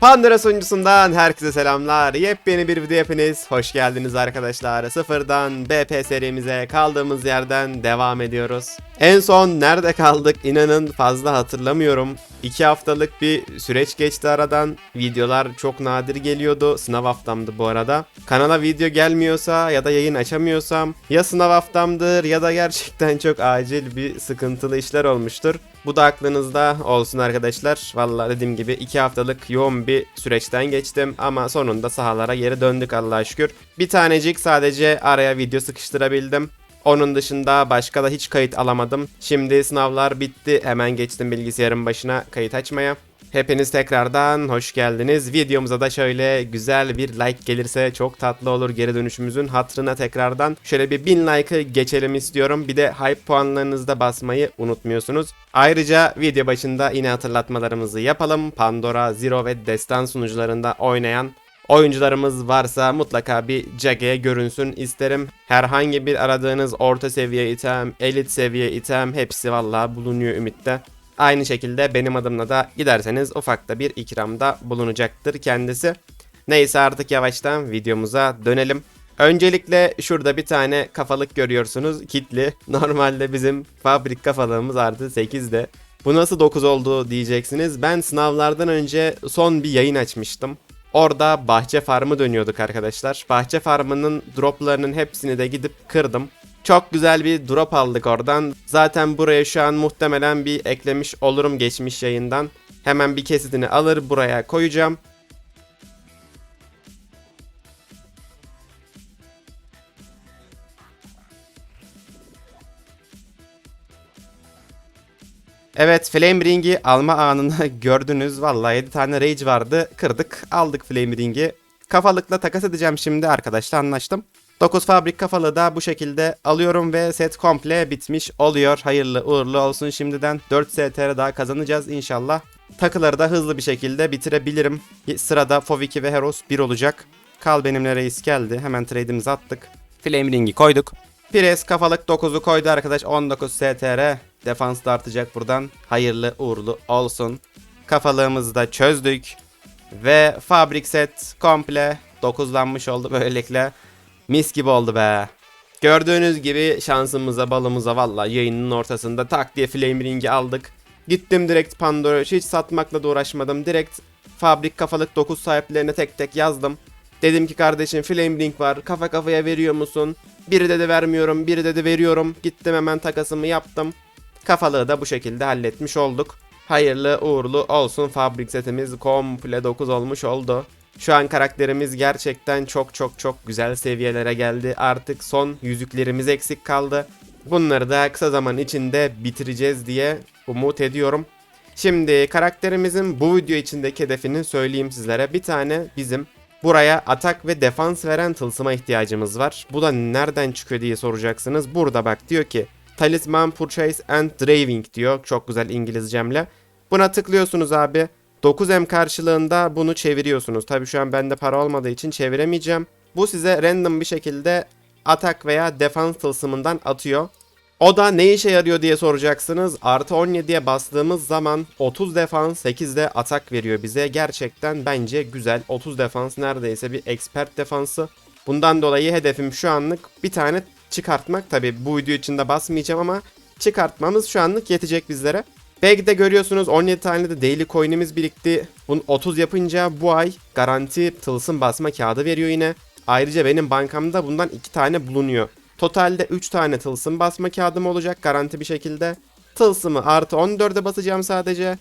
Pandora sunucusundan herkese selamlar. Yepyeni bir video hepiniz. Hoş geldiniz arkadaşlar. Sıfırdan BP serimize kaldığımız yerden devam ediyoruz. En son nerede kaldık inanın fazla hatırlamıyorum. 2 haftalık bir süreç geçti aradan. Videolar çok nadir geliyordu. Sınav haftamdı bu arada. Kanala video gelmiyorsa ya da yayın açamıyorsam ya sınav haftamdır ya da gerçekten çok acil bir sıkıntılı işler olmuştur. Bu da aklınızda olsun arkadaşlar. Vallahi dediğim gibi 2 haftalık yoğun bir süreçten geçtim ama sonunda sahalara geri döndük Allah'a şükür. Bir tanecik sadece araya video sıkıştırabildim. Onun dışında başka da hiç kayıt alamadım. Şimdi sınavlar bitti. Hemen geçtim bilgisayarın başına kayıt açmaya. Hepiniz tekrardan hoş geldiniz. Videomuza da şöyle güzel bir like gelirse çok tatlı olur geri dönüşümüzün hatırına tekrardan. Şöyle bir 1000 like'ı geçelim istiyorum. Bir de hype puanlarınızı da basmayı unutmuyorsunuz. Ayrıca video başında yine hatırlatmalarımızı yapalım. Pandora, Zero ve Destan sunucularında oynayan oyuncularımız varsa mutlaka bir Jage'ye görünsün isterim. Herhangi bir aradığınız orta seviye item, elit seviye item hepsi vallahi bulunuyor Ümit'te. Aynı şekilde benim adımla da giderseniz ufakta bir ikramda bulunacaktır kendisi. Neyse artık yavaştan videomuza dönelim. Öncelikle şurada bir tane kafalık görüyorsunuz kitli. Normalde bizim fabrik kafalığımız artı 8'de. Bu nasıl 9 oldu diyeceksiniz. Ben sınavlardan önce son bir yayın açmıştım. Orada bahçe farmı dönüyorduk arkadaşlar. Bahçe farmının droplarının hepsini de gidip kırdım. Çok güzel bir drop aldık oradan. Zaten buraya şu an muhtemelen bir eklemiş olurum geçmiş yayından. Hemen bir kesitini alır buraya koyacağım. Evet Flame Ring'i alma anını gördünüz. Vallahi 7 tane Rage vardı. Kırdık aldık Flame Ring'i. Kafalıkla takas edeceğim şimdi arkadaşlar anlaştım. 9 fabrik kafalı da bu şekilde alıyorum ve set komple bitmiş oluyor. Hayırlı uğurlu olsun şimdiden. 4 STR daha kazanacağız inşallah. Takıları da hızlı bir şekilde bitirebilirim. Sırada Foviki ve Heros 1 olacak. Kal benimle reis geldi. Hemen trade'imizi attık. Flame Ring'i koyduk. Pires kafalık 9'u koydu arkadaş 19 STR. Defans da artacak buradan. Hayırlı uğurlu olsun. Kafalığımızı da çözdük. Ve fabrik set komple 9'lanmış oldu böylelikle. Mis gibi oldu be. Gördüğünüz gibi şansımıza balımıza valla yayının ortasında tak diye flame ring'i aldık. Gittim direkt Pandora hiç satmakla da uğraşmadım. Direkt fabrik kafalık 9 sahiplerine tek tek yazdım. Dedim ki kardeşim flame ring var kafa kafaya veriyor musun? Biri dedi vermiyorum biri dedi veriyorum. Gittim hemen takasımı yaptım. Kafalığı da bu şekilde halletmiş olduk. Hayırlı uğurlu olsun fabrik setimiz komple 9 olmuş oldu. Şu an karakterimiz gerçekten çok çok çok güzel seviyelere geldi. Artık son yüzüklerimiz eksik kaldı. Bunları da kısa zaman içinde bitireceğiz diye umut ediyorum. Şimdi karakterimizin bu video içindeki hedefini söyleyeyim sizlere. Bir tane bizim buraya atak ve defans veren tılsıma ihtiyacımız var. Bu da nereden çıkıyor diye soracaksınız. Burada bak diyor ki Talisman Purchase and Draving diyor. Çok güzel İngilizcemle. Buna tıklıyorsunuz abi. 9M karşılığında bunu çeviriyorsunuz. Tabi şu an bende para olmadığı için çeviremeyeceğim. Bu size random bir şekilde atak veya defans tılsımından atıyor. O da ne işe yarıyor diye soracaksınız. Artı 17'ye bastığımız zaman 30 defans 8 de atak veriyor bize. Gerçekten bence güzel. 30 defans neredeyse bir expert defansı. Bundan dolayı hedefim şu anlık bir tane çıkartmak. Tabi bu video içinde basmayacağım ama çıkartmamız şu anlık yetecek bizlere. Belki de görüyorsunuz 17 tane de daily coin'imiz birikti. Bunu 30 yapınca bu ay garanti tılsım basma kağıdı veriyor yine. Ayrıca benim bankamda bundan 2 tane bulunuyor. Totalde 3 tane tılsım basma kağıdım olacak garanti bir şekilde. Tılsımı artı 14'e basacağım sadece.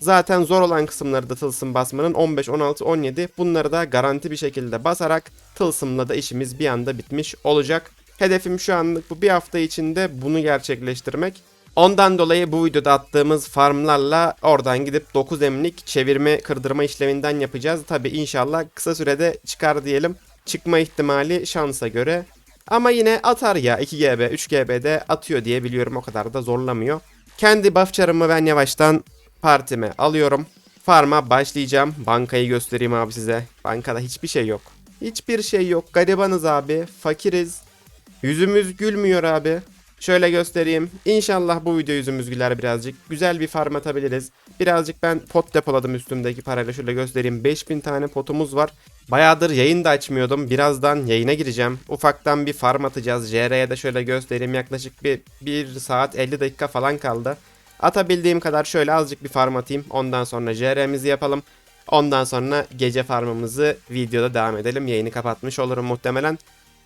Zaten zor olan kısımları da tılsım basmanın 15, 16, 17 bunları da garanti bir şekilde basarak tılsımla da işimiz bir anda bitmiş olacak. Hedefim şu anlık bu bir hafta içinde bunu gerçekleştirmek. Ondan dolayı bu videoda attığımız farmlarla oradan gidip 9 emlik çevirme kırdırma işleminden yapacağız. Tabi inşallah kısa sürede çıkar diyelim. Çıkma ihtimali şansa göre. Ama yine atar ya 2GB 3GB'de atıyor diye biliyorum o kadar da zorlamıyor. Kendi buff çarımı ben yavaştan partime alıyorum. Farm'a başlayacağım. Bankayı göstereyim abi size. Bankada hiçbir şey yok. Hiçbir şey yok. Garibanız abi. Fakiriz. Yüzümüz gülmüyor abi. Şöyle göstereyim. İnşallah bu video yüzümüz güler birazcık. Güzel bir farm atabiliriz. Birazcık ben pot depoladım üstümdeki parayla. Şöyle göstereyim. 5000 tane potumuz var. Bayağıdır yayın da açmıyordum. Birazdan yayına gireceğim. Ufaktan bir farm atacağız. JR'ye de şöyle göstereyim. Yaklaşık bir 1 saat 50 dakika falan kaldı. Atabildiğim kadar şöyle azıcık bir farm atayım. Ondan sonra JR'mizi yapalım. Ondan sonra gece farmımızı videoda devam edelim. Yayını kapatmış olurum muhtemelen.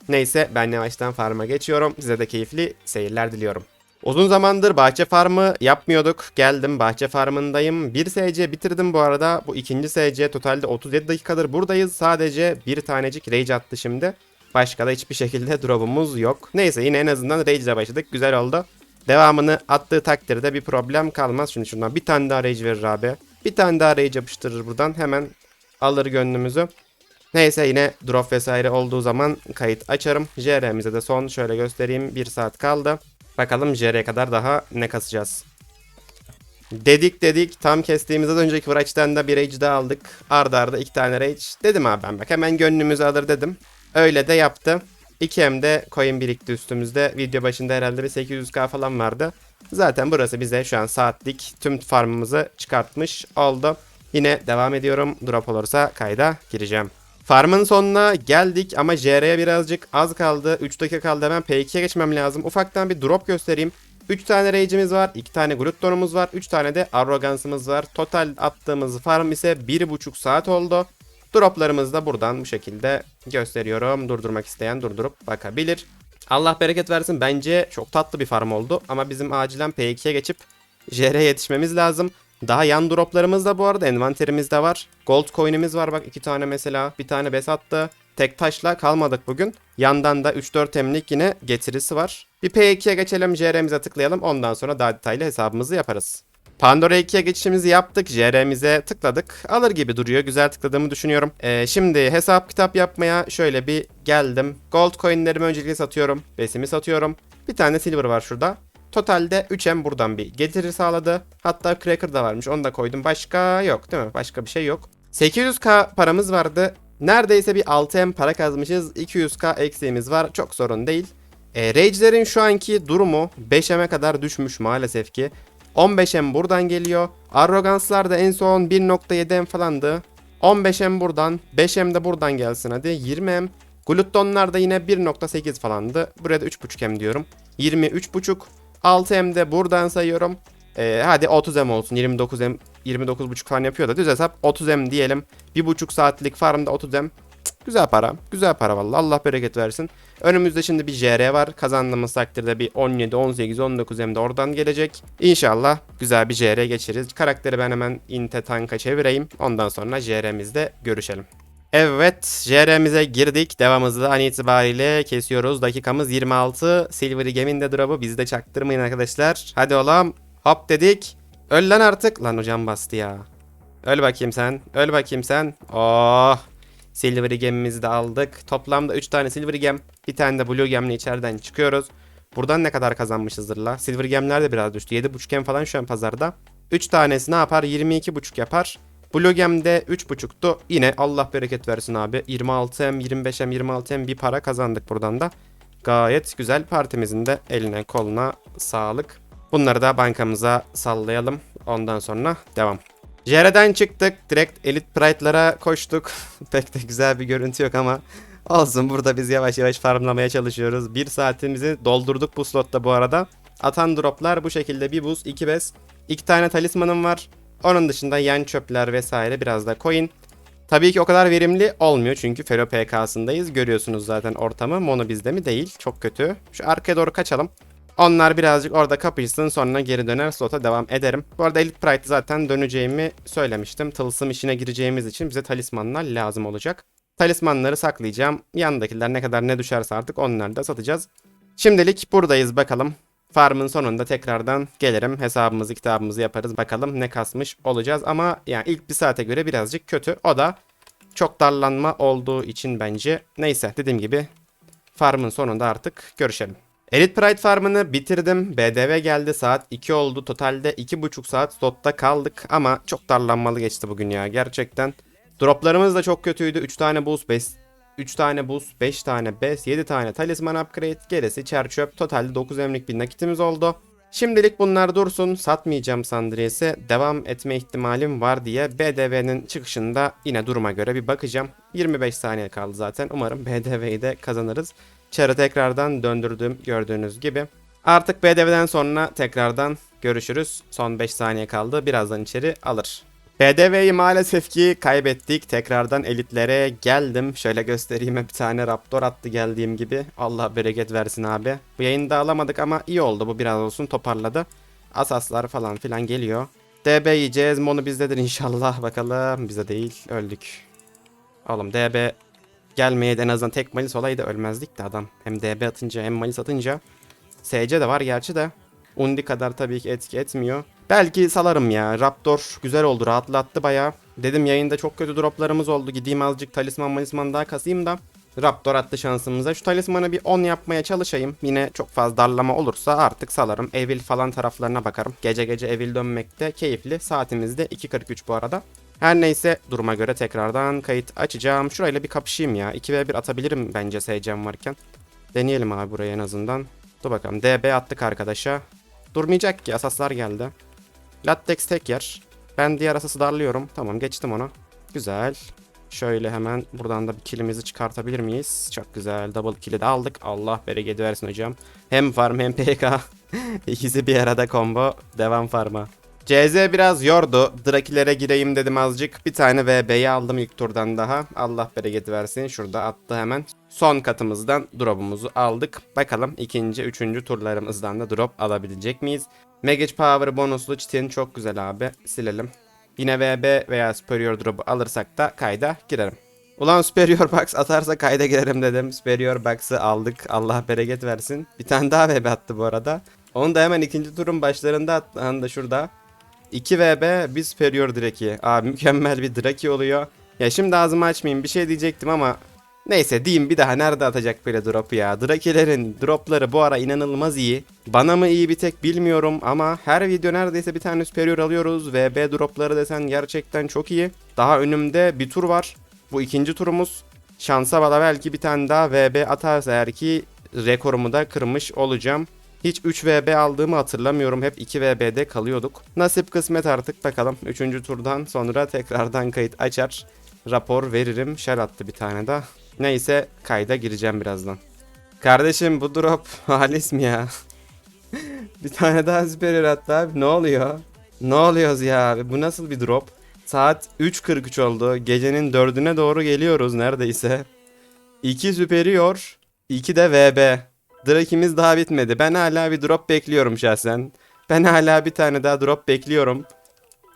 Neyse ben yavaştan farma geçiyorum. Size de keyifli seyirler diliyorum. Uzun zamandır bahçe farmı yapmıyorduk. Geldim bahçe farmındayım. Bir SC bitirdim bu arada. Bu ikinci SC totalde 37 dakikadır buradayız. Sadece bir tanecik rage attı şimdi. Başka da hiçbir şekilde drop'umuz yok. Neyse yine en azından rage ile başladık. Güzel oldu. Devamını attığı takdirde bir problem kalmaz. Şimdi şundan bir tane daha rage verir abi. Bir tane daha rage yapıştırır buradan. Hemen alır gönlümüzü. Neyse yine drop vesaire olduğu zaman kayıt açarım. JR'mize de son şöyle göstereyim. 1 saat kaldı. Bakalım JR'ye kadar daha ne kasacağız. Dedik dedik tam kestiğimizden önceki Wraith'ten de bir rage daha aldık. Arda arda iki tane rage. Dedim abi ben bak hemen gönlümüzü alır dedim. Öyle de yaptı. 2M'de coin birikti üstümüzde. Video başında herhalde bir 800k falan vardı. Zaten burası bize şu an saatlik tüm farmımızı çıkartmış oldu. Yine devam ediyorum. Drop olursa kayda gireceğim. Farmın sonuna geldik ama JR'ye birazcık az kaldı. 3 dakika kaldı hemen P2'ye geçmem lazım. Ufaktan bir drop göstereyim. 3 tane Rage'imiz var, 2 tane Glutton'umuz var, 3 tane de Arrogance'ımız var. Total attığımız farm ise 1,5 saat oldu. Droplarımızı da buradan bu şekilde gösteriyorum. Durdurmak isteyen durdurup bakabilir. Allah bereket versin bence çok tatlı bir farm oldu. Ama bizim acilen P2'ye geçip JR'ye yetişmemiz lazım. Daha yan droplarımız da bu arada envanterimizde var. Gold coin'imiz var bak iki tane mesela. Bir tane bes attı. Tek taşla kalmadık bugün. Yandan da 3-4 emlik yine getirisi var. Bir P2'ye geçelim JR'mize tıklayalım. Ondan sonra daha detaylı hesabımızı yaparız. Pandora 2'ye geçişimizi yaptık. JR'mize tıkladık. Alır gibi duruyor. Güzel tıkladığımı düşünüyorum. Ee, şimdi hesap kitap yapmaya şöyle bir geldim. Gold coinlerimi öncelikle satıyorum. Besimi satıyorum. Bir tane silver var şurada. Totalde 3M buradan bir getiri sağladı. Hatta Cracker da varmış. Onu da koydum. Başka yok değil mi? Başka bir şey yok. 800k paramız vardı. Neredeyse bir 6M para kazmışız. 200k eksiğimiz var. Çok sorun değil. E, Rage'lerin şu anki durumu 5M'e kadar düşmüş maalesef ki. 15M buradan geliyor. Arroganslar da en son 1.7M falandı. 15M buradan, 5M de buradan gelsin hadi. 20M. Gluttonlar da yine 1.8 falandı. Buraya da 3.5M diyorum. 23.5. 6M de buradan sayıyorum. Ee, hadi 30M olsun. 29M 29.5 falan yapıyor da düz hesap 30M diyelim. 1.5 saatlik farmda 30M. Cık, Güzel para. Güzel para vallahi. Allah bereket versin. Önümüzde şimdi bir JR var. Kazandığımız takdirde bir 17, 18, 19M de oradan gelecek. İnşallah güzel bir JR geçeriz. Karakteri ben hemen Inte Tank'a çevireyim. Ondan sonra JR'mizde görüşelim. Evet, JR'mize girdik. Devamımızı an itibariyle kesiyoruz. Dakikamız 26. Silvery Game'in de drop'u. Bizi de çaktırmayın arkadaşlar. Hadi oğlum. Hop dedik. Öl lan artık. Lan hocam bastı ya. Öl bakayım sen. Öl bakayım sen. Oh. Silvery Gem'imizi de aldık. Toplamda 3 tane Silvery Gem. Bir tane de Blue Gem'le içeriden çıkıyoruz. Buradan ne kadar kazanmışızdır la? Silver Gem'ler de biraz düştü. 7.5 Gem falan şu an pazarda. 3 tanesi ne yapar? 22.5 yapar. Blue Gem'de 3.5'tu. Yine Allah bereket versin abi. 26M, 25M, 26M bir para kazandık buradan da. Gayet güzel partimizin de eline koluna sağlık. Bunları da bankamıza sallayalım. Ondan sonra devam. JR'den çıktık. Direkt Elite Pride'lara koştuk. Pek de güzel bir görüntü yok ama olsun. Burada biz yavaş yavaş farmlamaya çalışıyoruz. Bir saatimizi doldurduk bu slotta bu arada. Atan droplar bu şekilde bir buz, iki bes. iki tane talismanım var. Onun dışında yan çöpler vesaire biraz da coin. Tabii ki o kadar verimli olmuyor çünkü Fero PK'sındayız. Görüyorsunuz zaten ortamı. Mono bizde mi? Değil. Çok kötü. Şu arkaya doğru kaçalım. Onlar birazcık orada kapışsın sonra geri döner slota devam ederim. Bu arada Elite Pride zaten döneceğimi söylemiştim. Tılsım işine gireceğimiz için bize talismanlar lazım olacak. Talismanları saklayacağım. Yandakiler ne kadar ne düşerse artık onları da satacağız. Şimdilik buradayız bakalım. Farmın sonunda tekrardan gelirim. Hesabımızı kitabımızı yaparız. Bakalım ne kasmış olacağız. Ama yani ilk bir saate göre birazcık kötü. O da çok darlanma olduğu için bence. Neyse dediğim gibi farmın sonunda artık görüşelim. Elite Pride farmını bitirdim. BDV geldi saat 2 oldu. Totalde 2,5 saat slotta kaldık ama çok darlanmalı geçti bugün ya gerçekten. Droplarımız da çok kötüydü. 3 tane boost, 5 3 tane buz, 5 tane bes, 7 tane talisman upgrade, gerisi çer çöp. Totalde 9 emlik bir nakitimiz oldu. Şimdilik bunlar dursun. Satmayacağım Sandriyes'e. Devam etme ihtimalim var diye BDV'nin çıkışında yine duruma göre bir bakacağım. 25 saniye kaldı zaten. Umarım BDV'yi de kazanırız. Çarı tekrardan döndürdüm gördüğünüz gibi. Artık BDV'den sonra tekrardan görüşürüz. Son 5 saniye kaldı. Birazdan içeri alır. BDV'yi maalesef ki kaybettik. Tekrardan elitlere geldim. Şöyle göstereyim bir tane Raptor attı geldiğim gibi. Allah bereket versin abi. Bu yayında alamadık ama iyi oldu. Bu biraz olsun toparladı. Asaslar falan filan geliyor. DB yiyeceğiz. Monu bizdedir inşallah. Bakalım. Bize değil. Öldük. Oğlum DB gelmeye en azından tek malis olaydı ölmezdik de adam. Hem DB atınca hem malis atınca. SC de var gerçi de. Undi kadar tabii ki etki etmiyor. Belki salarım ya. Raptor güzel oldu. Rahatlattı bayağı. Dedim yayında çok kötü droplarımız oldu. Gideyim azıcık talisman malisman daha kasayım da. Raptor attı şansımıza. Şu talismanı bir 10 yapmaya çalışayım. Yine çok fazla darlama olursa artık salarım. Evil falan taraflarına bakarım. Gece gece Evil dönmekte keyifli. Saatimiz de 2.43 bu arada. Her neyse duruma göre tekrardan kayıt açacağım. Şurayla bir kapışayım ya. 2v1 atabilirim bence SC'm varken. Deneyelim abi burayı en azından. Dur bakalım. DB attık arkadaşa. Durmayacak ki asaslar geldi. Lattex tek yer. Ben diğer asası darlıyorum. Tamam geçtim onu. Güzel. Şöyle hemen buradan da bir killimizi çıkartabilir miyiz? Çok güzel. Double kill'i de aldık. Allah bereket versin hocam. Hem farm hem PK. İkisi bir arada combo. Devam farma. CZ biraz yordu. Drakilere gireyim dedim azıcık. Bir tane VB'yi aldım ilk turdan daha. Allah bereket versin. Şurada attı hemen. Son katımızdan drop'umuzu aldık. Bakalım ikinci, üçüncü turlarımızdan da drop alabilecek miyiz? Magic Power bonuslu çitin çok güzel abi. Silelim. Yine VB veya Superior drop'u alırsak da kayda girerim. Ulan Superior Box atarsa kayda girerim dedim. Superior Box'ı aldık. Allah bereket versin. Bir tane daha VB attı bu arada. Onu da hemen ikinci turun başlarında attı. Hani da şurada. 2 VB bir Superior Draki. Abi mükemmel bir Draki oluyor. Ya şimdi ağzımı açmayayım bir şey diyecektim ama Neyse diyeyim bir daha nerede atacak böyle drop'u ya. Drakilerin dropları bu ara inanılmaz iyi. Bana mı iyi bir tek bilmiyorum ama her video neredeyse bir tane superior alıyoruz. VB dropları desen gerçekten çok iyi. Daha önümde bir tur var. Bu ikinci turumuz. Şansa bala belki bir tane daha VB atarsa eğer ki rekorumu da kırmış olacağım. Hiç 3 VB aldığımı hatırlamıyorum. Hep 2 VB'de kalıyorduk. Nasip kısmet artık bakalım. 3. turdan sonra tekrardan kayıt açar. Rapor veririm. Shell attı bir tane daha. Neyse kayda gireceğim birazdan. Kardeşim bu drop halis mi ya? bir tane daha superior attı. Ne oluyor? Ne oluyoruz ya? Bu nasıl bir drop? Saat 3.43 oldu. Gecenin 4'üne doğru geliyoruz neredeyse. 2 superior, 2 de VB. Drakimiz daha bitmedi. Ben hala bir drop bekliyorum şahsen. Ben hala bir tane daha drop bekliyorum.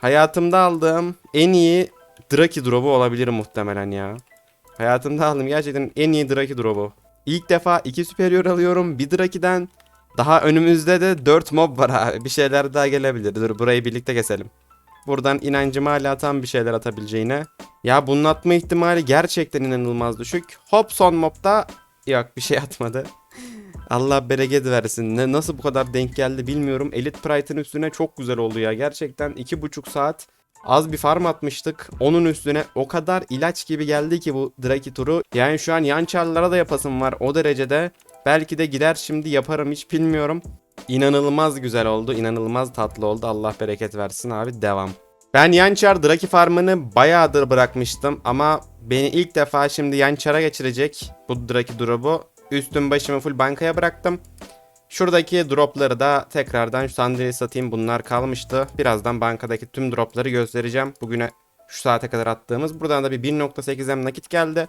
Hayatımda aldığım en iyi Draki drop'u olabilir muhtemelen ya. Hayatımda aldım gerçekten en iyi Draki drop'u. İlk defa 2 superior alıyorum bir Draki'den. Daha önümüzde de 4 mob var abi. Bir şeyler daha gelebilir. Dur burayı birlikte keselim. Buradan inancım hala tam bir şeyler atabileceğine. Ya bunun atma ihtimali gerçekten inanılmaz düşük. Hop son mobda yok bir şey atmadı. Allah bereket versin. Ne, nasıl bu kadar denk geldi bilmiyorum. Elite Pride'ın üstüne çok güzel oldu ya. Gerçekten 2,5 saat Az bir farm atmıştık. Onun üstüne o kadar ilaç gibi geldi ki bu Draki turu. Yani şu an yan çarlara da yapasım var o derecede. Belki de gider şimdi yaparım hiç bilmiyorum. İnanılmaz güzel oldu. inanılmaz tatlı oldu. Allah bereket versin abi. Devam. Ben Yançar Draki farmını bayağıdır bırakmıştım ama beni ilk defa şimdi Yançar'a geçirecek bu Draki drop'u. Üstüm başımı full bankaya bıraktım. Şuradaki dropları da tekrardan şu sandalyeyi satayım. Bunlar kalmıştı. Birazdan bankadaki tüm dropları göstereceğim. Bugüne şu saate kadar attığımız. Buradan da bir 1.8 M nakit geldi.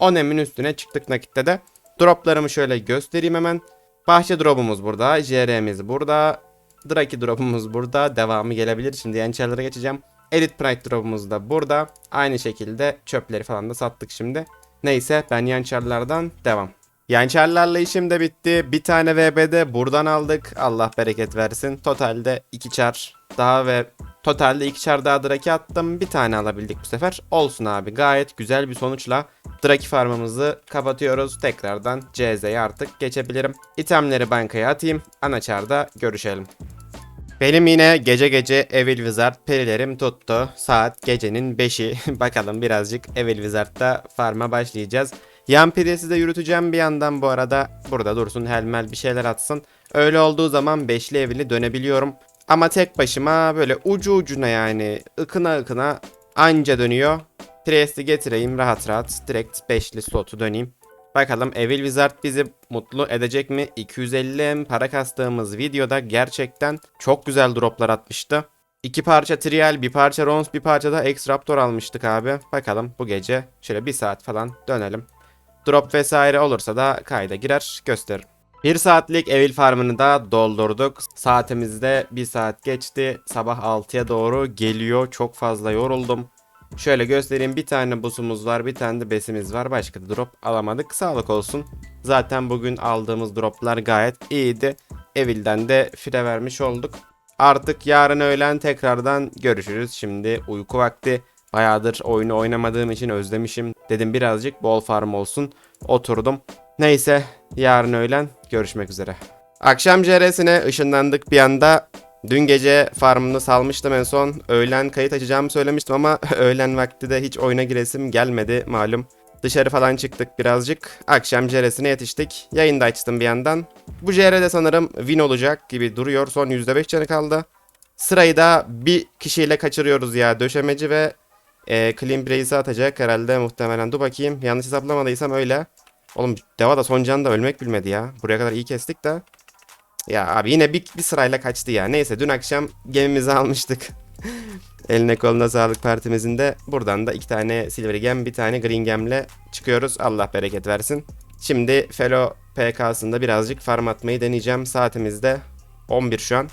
10 M'in üstüne çıktık nakitte de. Droplarımı şöyle göstereyim hemen. Bahçe drop'umuz burada. JR'miz burada. Draki drop'umuz burada. Devamı gelebilir. Şimdi Yançer'lere geçeceğim. Edit Pride drop'umuz da burada. Aynı şekilde çöpleri falan da sattık şimdi. Neyse ben Yançer'lardan devam. Yançerlerle işim de bitti. Bir tane VB'de buradan aldık. Allah bereket versin. Totalde 2 çar daha ve totalde 2 çar daha Draki attım. Bir tane alabildik bu sefer. Olsun abi. Gayet güzel bir sonuçla Draki farmımızı kapatıyoruz. Tekrardan CZ'ye artık geçebilirim. İtemleri bankaya atayım. Ana çarda görüşelim. Benim yine gece gece Evil Wizard perilerim tuttu. Saat gecenin 5'i. Bakalım birazcık Evil Wizard'da farma başlayacağız. Yan pidesi de yürüteceğim bir yandan bu arada. Burada dursun helmel bir şeyler atsın. Öyle olduğu zaman beşli evli dönebiliyorum. Ama tek başıma böyle ucu ucuna yani ıkına ıkına anca dönüyor. Priest'i getireyim rahat rahat direkt beşli slotu döneyim. Bakalım Evil Wizard bizi mutlu edecek mi? 250 M para kastığımız videoda gerçekten çok güzel droplar atmıştı. İki parça Trial, bir parça Rons, bir parça da X-Raptor almıştık abi. Bakalım bu gece şöyle bir saat falan dönelim. Drop vesaire olursa da kayda girer gösteririm. Bir saatlik Evil Farm'ını da doldurduk. Saatimizde bir saat geçti. Sabah 6'ya doğru geliyor. Çok fazla yoruldum. Şöyle göstereyim bir tane busumuz var bir tane de besimiz var başka da drop alamadık sağlık olsun. Zaten bugün aldığımız droplar gayet iyiydi. Evil'den de fire vermiş olduk. Artık yarın öğlen tekrardan görüşürüz. Şimdi uyku vakti. Bayağıdır oyunu oynamadığım için özlemişim. Dedim birazcık bol farm olsun. Oturdum. Neyse yarın öğlen görüşmek üzere. Akşam JR'sine ışınlandık bir anda. Dün gece farmını salmıştım en son. Öğlen kayıt açacağımı söylemiştim ama öğlen vakti de hiç oyuna giresim gelmedi malum. Dışarı falan çıktık birazcık. Akşam JR'sine yetiştik. Yayında açtım bir yandan. Bu JR'de sanırım win olacak gibi duruyor. Son %5 canı kaldı. Sırayı da bir kişiyle kaçırıyoruz ya. Döşemeci ve e, Clean Brace'i atacak herhalde muhtemelen. Dur bakayım. Yanlış hesaplamadıysam öyle. Oğlum Deva da son canı da ölmek bilmedi ya. Buraya kadar iyi kestik de. Ya abi yine bir, bir sırayla kaçtı ya. Neyse dün akşam gemimizi almıştık. Eline koluna sağlık partimizin de. Buradan da iki tane silver gem bir tane green gemle çıkıyoruz. Allah bereket versin. Şimdi Felo PK'sında birazcık farm atmayı deneyeceğim. Saatimizde 11 şu an.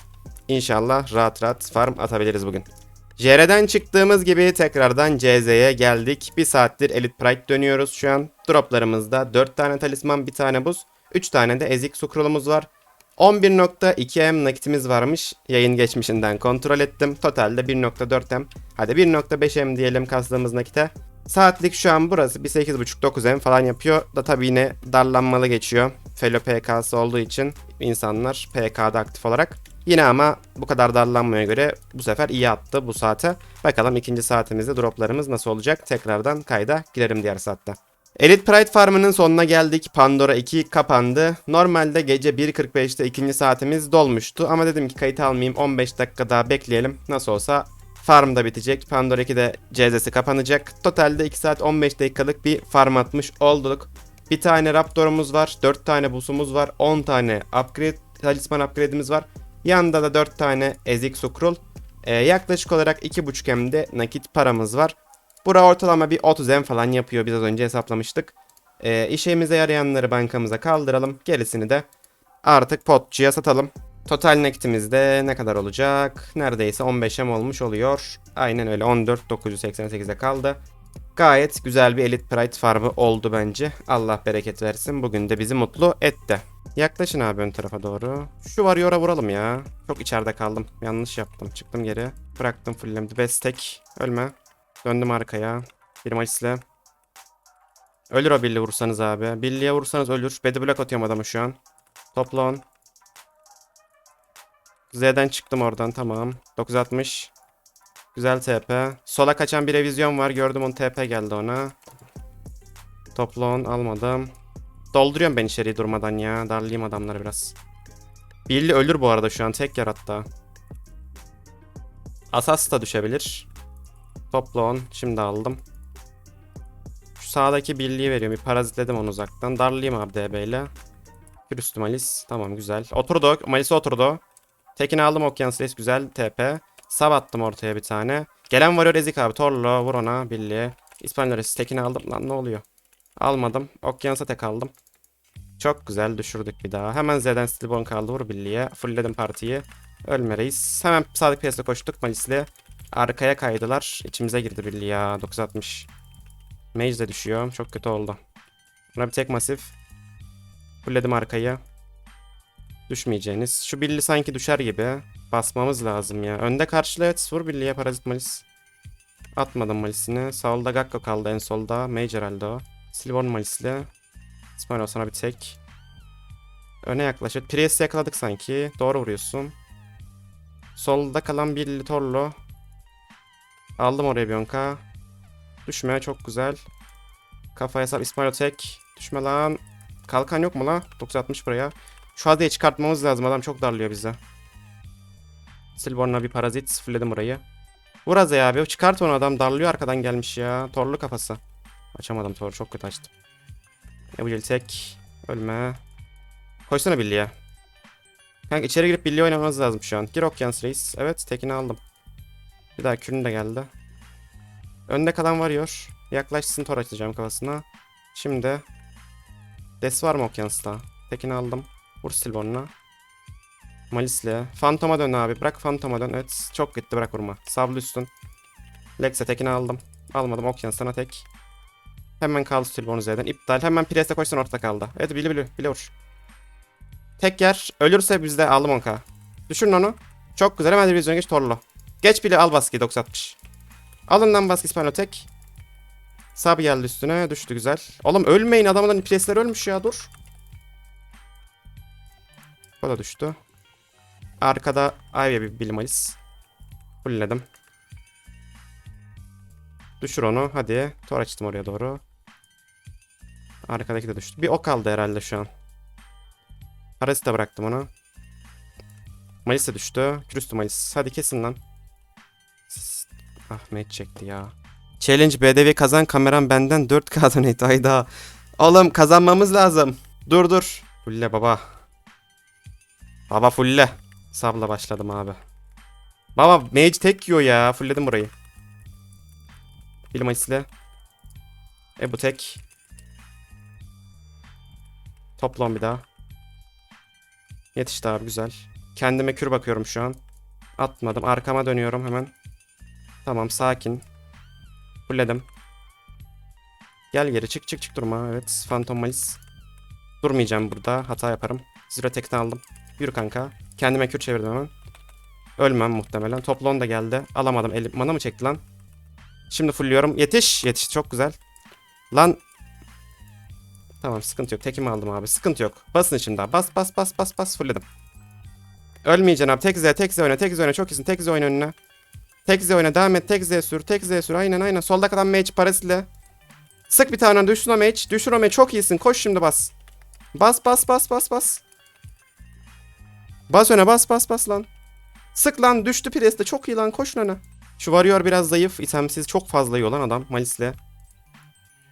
İnşallah rahat rahat farm atabiliriz bugün. JR'den çıktığımız gibi tekrardan CZ'ye geldik. Bir saattir Elite Pride dönüyoruz şu an. Droplarımızda 4 tane talisman, bir tane buz, 3 tane de ezik su kurulumuz var. 11.2M nakitimiz varmış. Yayın geçmişinden kontrol ettim. Totalde 1.4M. Hadi 1.5M diyelim kastığımız nakite. Saatlik şu an burası bir 8.5-9M falan yapıyor. Da tabii yine darlanmalı geçiyor. Felo PK'sı olduğu için insanlar PK'da aktif olarak. Yine ama bu kadar darlanmaya göre bu sefer iyi attı bu saate. Bakalım ikinci saatimizde droplarımız nasıl olacak. Tekrardan kayda girerim diğer saatte. Elite Pride Farm'ının sonuna geldik. Pandora 2 kapandı. Normalde gece 1.45'te ikinci saatimiz dolmuştu. Ama dedim ki kayıt almayayım 15 dakika daha bekleyelim. Nasıl olsa farm da bitecek. Pandora 2 de CZ'si kapanacak. Totalde 2 saat 15 dakikalık bir farm atmış olduk. Bir tane Raptor'umuz var. 4 tane busumuz var. 10 tane upgrade, talisman upgrade'imiz var. Yanında da 4 tane ezik sukrul. Ee, yaklaşık olarak 2.5 M'de nakit paramız var. Bura ortalama bir 30 M falan yapıyor. Biz az önce hesaplamıştık. Ee, işimize yarayanları bankamıza kaldıralım. Gerisini de artık potçuya satalım. Total nakitimizde ne kadar olacak? Neredeyse 15 M olmuş oluyor. Aynen öyle 14.988'e kaldı. Gayet güzel bir Elite Pride farmı oldu bence. Allah bereket versin. Bugün de bizi mutlu etti. Yaklaşın abi ön tarafa doğru. Şu varıyora vuralım ya. Çok içeride kaldım. Yanlış yaptım. Çıktım geri. Bıraktım fullemdi. Best tek. Ölme. Döndüm arkaya. Bir maçla. Ölür o Billy vursanız abi. Billy'ye vursanız ölür. Bedi block atıyorum adamı şu an. Topla 10. Z'den çıktım oradan tamam. 960. Güzel TP. Sola kaçan bir revizyon var. Gördüm onun TP geldi ona. Topla 10 almadım. Dolduruyorum ben içeriği durmadan ya. Darlayayım adamları biraz. Billy ölür bu arada şu an. Tek yer hatta. Asas da düşebilir. Topla 10. Şimdi aldım. Şu sağdaki birliği veriyorum. Bir parazitledim onu uzaktan. Darlayayım abi DB ile. Bir üstü Malis. Tamam güzel. Oturdu. Malis oturdu. Tekini aldım Okyanus Reis. Güzel TP. Sav attım ortaya bir tane. Gelen varıyor Ezik abi. Torlo vur ona birliğe. İspanyol Reis. Tekini aldım. Lan ne oluyor? Almadım. Okyanus'a tek aldım. Çok güzel düşürdük bir daha. Hemen Z'den Stilbon kaldı. Vur birliğe. Fullledim partiyi. Ölme reis. Hemen sadık piyasaya koştuk Malis'le. Arkaya kaydılar. İçimize girdi birliği ya. 960. Mage de düşüyor. Çok kötü oldu. Buna bir tek masif. Fullledim arkayı. Düşmeyeceğiniz. Şu birliği sanki düşer gibi. Basmamız lazım ya. Önde karşıla et. Vur birliğe parazit malis. Atmadım malisini. Solda Gakko kaldı en solda. Mage herhalde o. Silver malisli. İsmail sana bir tek. Öne yaklaşıp. Priest'i yakaladık sanki. Doğru vuruyorsun. Solda kalan bir Torlo. Aldım oraya bir onka. Düşme çok güzel. Kafaya sap İsmail tek. Düşme lan. Kalkan yok mu la? 960 buraya. Şu adayı çıkartmamız lazım. Adam çok darlıyor bize. Silborn'a bir parazit. Sıfırladım burayı. Vur Aza'ya abi. Çıkart onu adam. Darlıyor arkadan gelmiş ya. Torlu kafası. Açamadım toru. Çok kötü açtım. Tek. Ölme. Koşsana Billy'ye. Kanka içeri girip Billy oynamamız lazım şu an. Gir Okyans Reis. Evet tekini aldım. Bir daha kürün de geldi. Önde kalan varıyor. Yaklaşsın tor açacağım kafasına. Şimdi. Des var mı Okyans'ta? Tekini aldım. Vur Silborn'a. Malis'le. Phantom'a dön abi. Bırak Phantom'a dön. Evet. Çok gitti bırak vurma. Sablı üstün. Lex'e tekini aldım. Almadım Okyans sana tek. Hemen kaldı Silborn Z'den. İptal. Hemen Priest'e koşsun ortada kaldı. Evet bili bili. Bili vur. Tek yer. Ölürse bizde aldım 10k. Düşürün onu. Çok güzel. Hemen divizyon geç Torlu. Geç bile al baskıyı 960. Alın lan baskı İspanyol tek. Sab geldi üstüne. Düştü güzel. Oğlum ölmeyin. Adamların presler ölmüş ya. Dur. O da düştü. Arkada Ivy bir Bilmalis. Fullledim. Düşür onu. Hadi. Tor açtım oraya doğru. Arkadaki de düştü. Bir ok kaldı herhalde şu an. Parası da bıraktım ona. Malis de düştü. Kürüstü Malis. Hadi kesin lan. Ah mate çekti ya. Challenge BDV kazan kameram benden 4K donate ayda. Oğlum kazanmamız lazım. Dur dur. Fulle baba. Baba fulle. Sabla başladım abi. Baba mage tek yiyor ya. Fullledim burayı. Malis'le. E bu tek. Toplam bir daha. Yetişti abi güzel. Kendime kür bakıyorum şu an. Atmadım. Arkama dönüyorum hemen. Tamam sakin. Fulledim. Gel geri çık çık çık durma. Evet Phantom Malis. Durmayacağım burada. Hata yaparım. Zero tekten aldım. Yürü kanka. Kendime kür çevirdim hemen. Ölmem muhtemelen. Toplon da geldi. Alamadım. Elim mana mı çekti lan? Şimdi fullüyorum. Yetiş. Yetiş. Çok güzel. Lan. Tamam sıkıntı yok. Tekimi aldım abi. Sıkıntı yok. Basın şimdi daha. Bas bas bas bas bas. Fullledim. Ölmeyeceksin abi. Tek Z, tek Z oyna, tek Z oyna. Çok iyisin. Tek Z oyna önüne. Tek Z oyna. Devam et. Tek Z sür. Tek Z sür. Aynen aynen. Solda kalan mage parasıyla. Sık bir tane. Düşsün o mage. Düşür o mage. Çok iyisin. Koş şimdi bas. Bas bas bas bas bas. Bas öne bas bas bas lan. Sık lan. Düştü Priest'e. Çok iyi lan. Koşun öne. Şu varıyor biraz zayıf. itemsiz. Çok fazla yiyor lan adam. Malis'le.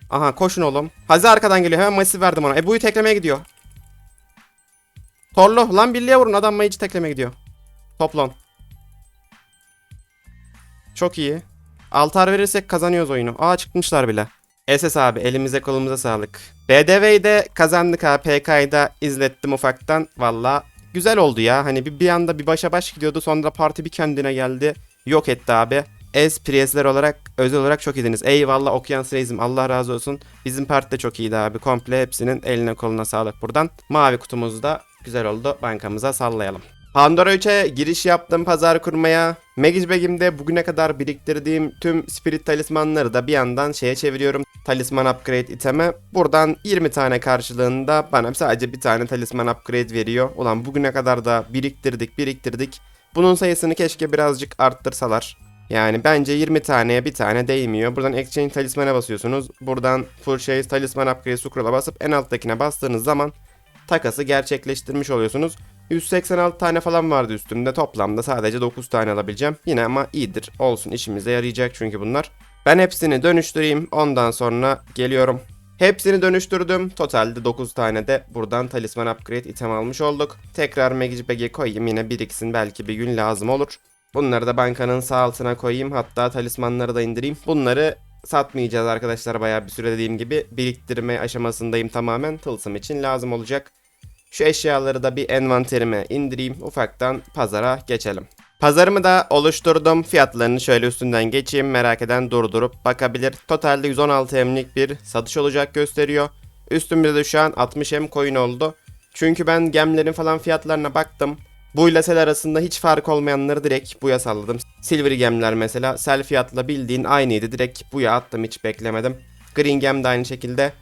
Aha koşun oğlum. Hazi arkadan geliyor. Hemen Malis'i verdim ona. Ebu'yu teklemeye gidiyor. Torlu. Lan birliğe vurun. Adam mage'i teklemeye gidiyor. Toplon. Çok iyi. Altar verirsek kazanıyoruz oyunu. Aa çıkmışlar bile. SS abi elimize kolumuza sağlık. BDV'yi de kazandık ha. PK'yı da izlettim ufaktan. Valla güzel oldu ya. Hani bir, bir anda bir başa baş gidiyordu. Sonra parti bir kendine geldi. Yok etti abi. Ez Priest'ler olarak özel olarak çok iyiydiniz. Eyvallah Okyans Reis'im Allah razı olsun. Bizim parti de çok iyiydi abi. Komple hepsinin eline koluna sağlık buradan. Mavi kutumuz da güzel oldu. Bankamıza sallayalım. Pandora 3'e giriş yaptım pazar kurmaya. Magic Bag'imde bugüne kadar biriktirdiğim tüm Spirit talismanları da bir yandan şeye çeviriyorum. Talisman upgrade iteme. Buradan 20 tane karşılığında bana sadece bir tane talisman upgrade veriyor. Ulan bugüne kadar da biriktirdik biriktirdik. Bunun sayısını keşke birazcık arttırsalar. Yani bence 20 taneye bir tane değmiyor. Buradan Exchange talismana basıyorsunuz. Buradan Purchase talisman upgrade scroll'a basıp en alttakine bastığınız zaman takası gerçekleştirmiş oluyorsunuz. 186 tane falan vardı üstümde. Toplamda sadece 9 tane alabileceğim. Yine ama iyidir. Olsun işimize yarayacak çünkü bunlar. Ben hepsini dönüştüreyim. Ondan sonra geliyorum. Hepsini dönüştürdüm. Totalde 9 tane de buradan talisman upgrade item almış olduk. Tekrar Magic Bag'e koyayım. Yine biriksin. Belki bir gün lazım olur. Bunları da bankanın sağ altına koyayım. Hatta talismanları da indireyim. Bunları satmayacağız arkadaşlar. Bayağı bir süre dediğim gibi biriktirme aşamasındayım tamamen. Tılsım için lazım olacak. Şu eşyaları da bir envanterime indireyim. Ufaktan pazara geçelim. Pazarımı da oluşturdum. Fiyatlarını şöyle üstünden geçeyim. Merak eden durdurup bakabilir. Totalde 116 emlik bir satış olacak gösteriyor. Üstümde de şu an 60 em coin oldu. Çünkü ben gemlerin falan fiyatlarına baktım. Bu ile sel arasında hiç fark olmayanları direkt buya salladım. Silver gemler mesela sel fiyatla bildiğin aynıydı. Direkt buya attım hiç beklemedim. Green gem de aynı şekilde.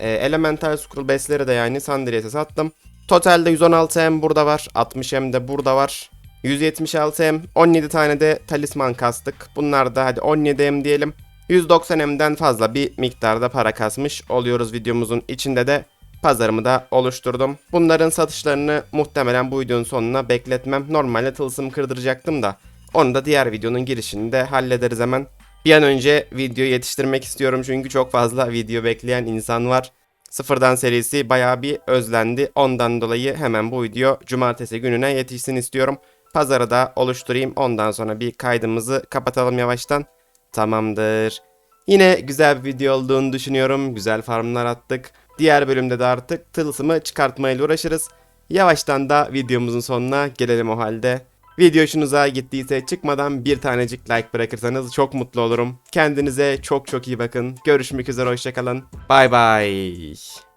E, Elemental Scroll Base'leri de yani Sandrias'e sattım. Totalde 116M burada var. 60M de burada var. 176M 17 tane de talisman kastık. Bunlar da hadi 17M diyelim. 190M'den fazla bir miktarda para kasmış oluyoruz videomuzun içinde de pazarımı da oluşturdum. Bunların satışlarını muhtemelen bu videonun sonuna bekletmem. Normalde tılsım kırdıracaktım da onu da diğer videonun girişinde hallederiz hemen. Bir an önce video yetiştirmek istiyorum çünkü çok fazla video bekleyen insan var. Sıfırdan serisi bayağı bir özlendi. Ondan dolayı hemen bu video cumartesi gününe yetişsin istiyorum. Pazarı da oluşturayım. Ondan sonra bir kaydımızı kapatalım yavaştan. Tamamdır. Yine güzel bir video olduğunu düşünüyorum. Güzel farmlar attık. Diğer bölümde de artık tılsımı çıkartmayla uğraşırız. Yavaştan da videomuzun sonuna gelelim o halde. Video hoşunuza gittiyse çıkmadan bir tanecik like bırakırsanız çok mutlu olurum. Kendinize çok çok iyi bakın. Görüşmek üzere hoşçakalın. Bay bay.